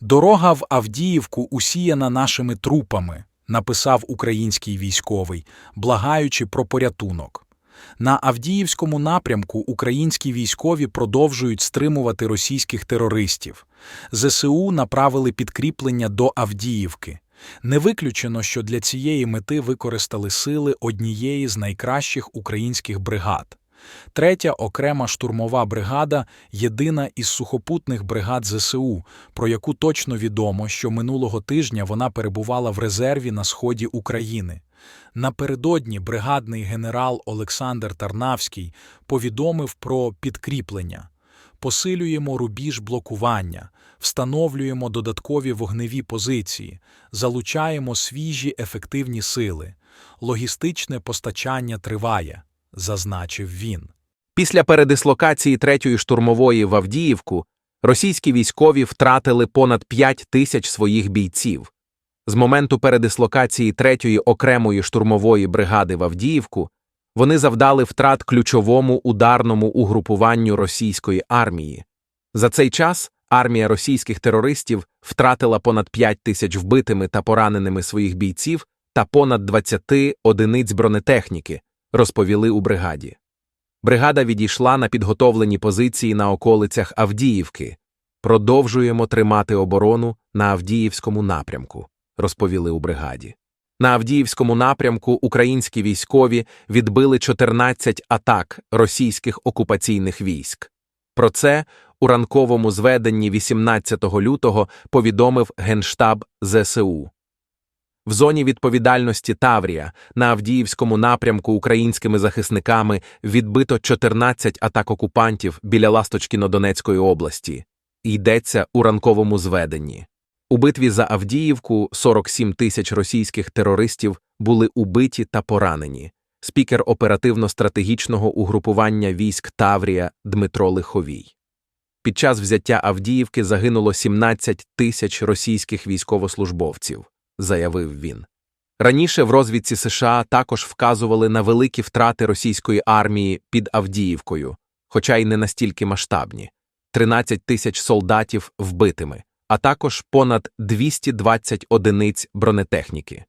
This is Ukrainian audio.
Дорога в Авдіївку усіяна нашими трупами, написав український військовий, благаючи про порятунок. На Авдіївському напрямку українські військові продовжують стримувати російських терористів. ЗСУ направили підкріплення до Авдіївки. Не виключено, що для цієї мети використали сили однієї з найкращих українських бригад. Третя окрема штурмова бригада єдина із сухопутних бригад ЗСУ, про яку точно відомо, що минулого тижня вона перебувала в резерві на сході України. Напередодні бригадний генерал Олександр Тарнавський повідомив про підкріплення. Посилюємо рубіж блокування, встановлюємо додаткові вогневі позиції, залучаємо свіжі ефективні сили. Логістичне постачання триває, зазначив він. Після передислокації третьої штурмової в Авдіївку російські військові втратили понад 5 тисяч своїх бійців. З моменту передислокації третьої окремої штурмової бригади в Авдіївку вони завдали втрат ключовому ударному угрупуванню російської армії. За цей час армія російських терористів втратила понад 5 тисяч вбитими та пораненими своїх бійців та понад 20 одиниць бронетехніки, розповіли у бригаді. Бригада відійшла на підготовлені позиції на околицях Авдіївки. Продовжуємо тримати оборону на Авдіївському напрямку, розповіли у бригаді. На Авдіївському напрямку українські військові відбили 14 атак російських окупаційних військ. Про це у ранковому зведенні 18 лютого повідомив Генштаб ЗСУ. В зоні відповідальності Таврія на Авдіївському напрямку українськими захисниками відбито 14 атак окупантів біля Ласточкіно-Донецької області. Йдеться у ранковому зведенні. У битві за Авдіївку 47 тисяч російських терористів були убиті та поранені. Спікер оперативно-стратегічного угрупування військ Таврія Дмитро Лиховій. Під час взяття Авдіївки загинуло 17 тисяч російських військовослужбовців, заявив він. Раніше в розвідці США також вказували на великі втрати російської армії під Авдіївкою, хоча й не настільки масштабні 13 тисяч солдатів вбитими, а також понад 220 одиниць бронетехніки.